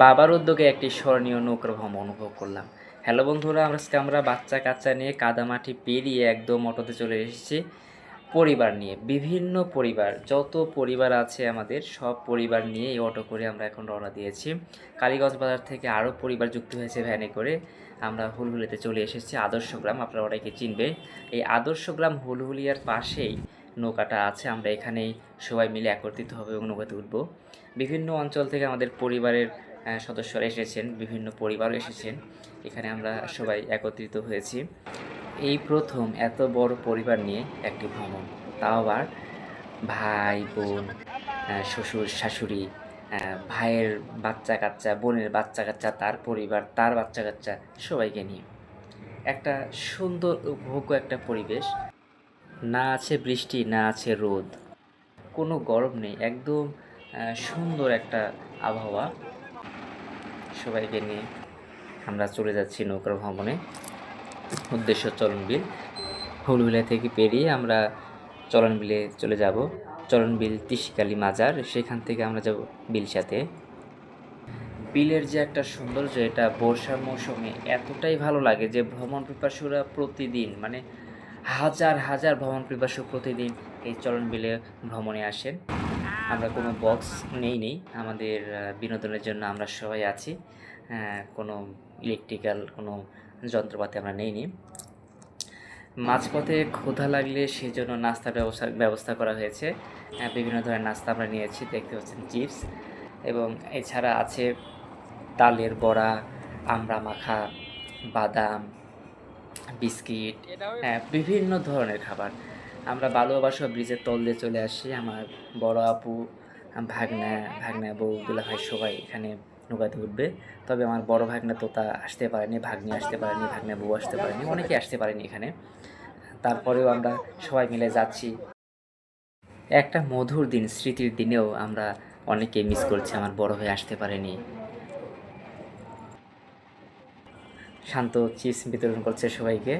বাবার উদ্যোগে একটি স্মরণীয় নৌকার ভ্রমণ অনুভব করলাম। হ্যালো বন্ধুরা, আমরা আজকে আমরা বাচ্চা কাচ্চা নিয়ে কাদামাটি পেরিয়ে একদম অটোতে চলে এসেছি। পরিবার নিয়ে, বিভিন্ন পরিবার, যত পরিবার আছে আমাদের, সব পরিবার নিয়ে এই অটো করে আমরা এখন রওনা দিয়েছি। কালীগঞ্জ বাজার থেকে আরও পরিবার যুক্ত হয়েছে ভ্যানে করে। আমরা হুলহুলিতে চলে এসেছি, আদর্শ গ্রাম, আপনারা অনেকে চিনবে এই আদর্শ গ্রাম হুলহুলিয়ার পাশেই নৌকাটা আছে, আমরা এখানেই সবাই মিলে একত্রিত হবে এবং নৌকাতে উঠবো। বিভিন্ন অঞ্চল থেকে আমাদের পরিবারের সদস্যরা এসেছেন, বিভিন্ন পরিবারও এসেছেন। এখানে আমরা সবাই একত্রিত হয়েছি। এই প্রথম এত বড় পরিবার নিয়ে একটি ভ্রমণ। তাও আবার ভাই, বোন শ্বশুর, শাশুড়ি ভাইয়ের বাচ্চা কাচ্চা, বোনের বাচ্চা কাচ্চা, তার পরিবার, তার বাচ্চা কাচ্চা, সবাইকে নিয়ে। একটা সুন্দর, উপভোগ্য একটা পরিবেশ। না আছে বৃষ্টি, না আছে রোদ। কোনো গরম নেই, একদম সুন্দর একটা আবহাওয়া। সবাইকে নিয়ে আমরা চলে যাচ্ছি নৌকার ভ্রমণে। উদ্দেশ্য চলনবিল। হুলবিলা থেকে পেরিয়ে আমরা চলনবিলে চলে যাব। চলনবিল তিসিকালী মাজার, সেখান থেকে আমরা যাব বিলসাতে। বিলের যে একটা সৌন্দর্য, এটা বর্ষার মৌসুমে এতটাই ভালো লাগে যে ভ্রমণ পিপাসুরা প্রতিদিন মানে হাজার হাজার ভ্রমণ পিপাসু প্রতিদিন এই চলন বিলে ভ্রমণে আসেন। আমরা কোনো বক্স নেই নেই। আমাদের বিনোদনের জন্য আমরা সবাই আছি। কোনো ইলেকট্রিক্যাল কোনো যন্ত্রপাতি আমরা নেই নি মাঝপথে ক্ষুধা লাগলে সেই জন্য নাস্তার ব্যবস্থা ব্যবস্থা করা হয়েছে। বিভিন্ন ধরনের নাস্তা আমরা নিয়েছি, দেখতে পাচ্ছেন চিপস। এবং এছাড়া আছে তালের বড়া, আমড়া মাখা, বাদাম, বিস্কিট বিভিন্ন ধরনের খাবার। আমরা বালুয়াবাসা ব্রিজের তল দিয়ে চলে আসি। আমার বড় আপু ভাগনা ভাগনা বউ দুলা ভাই সবাই এখানে নৌকাতে উঠবে। তবে আমার বড় ভাগনা তোতা আসতে পারেনি, ভাগ্নি আসতে পারেনি, ভাগনা বউ আসতে পারেনি, অনেকে আসতে পারেনি এখানে। তারপরেও আমরা সবাই মিলে যাচ্ছি। একটা মধুর দিন, স্মৃতির দিনেও আমরা অনেকে মিস করছি, আমার বড় হয়ে আসতে পারেনি। শান্ত, চিপস বিতরণ করছে সবাইকে।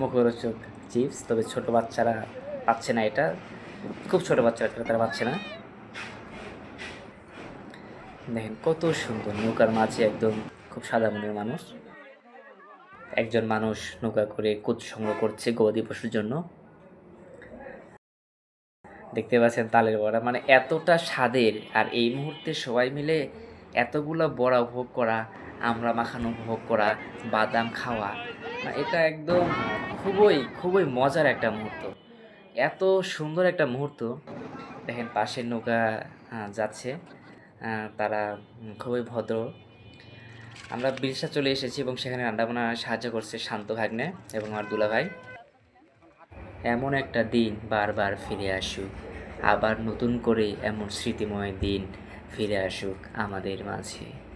মুখরোচক। চিপস তবে ছোট বাচ্চারা পাচ্ছে না এটা। খুব ছোট বাচ্চারা তারা পাচ্ছে না। দেখেন কত সুন্দর নৌকার মাঝে একদম খুব সাদা মনের মানুষ। একজন মানুষ নৌকা করে কুচ সংগ্রহ করছে গবাদি পশুর জন্য। দেখতে পাচ্ছেন তালের বড়া। মানে এতটা স্বাদের, আর এই মুহূর্তে সবাই মিলে এতগুলো বড়া উপভোগ করা, আমরা মাখানো উপভোগ করা, বাদাম খাওয়া এটা একদম খুবই খুবই মজার একটা মুহূর্ত। এত সুন্দর একটা মুহূর্ত। দেখেন, পাশের নৌকা যাচ্ছে। তারা খুবই ভদ্র। আমরা বিলসা চলে এসেছি এবং সেখানে রান্না রান্নাবান্না সাহায্য করছে শান্ত ভাগ্নে এবং আমার দুলা ভাই এমন একটা দিন বারবার ফিরে আসুক। আবার নতুন করে এমন স্মৃতিময় দিন ফিরে আসুক আমাদের মাঝে।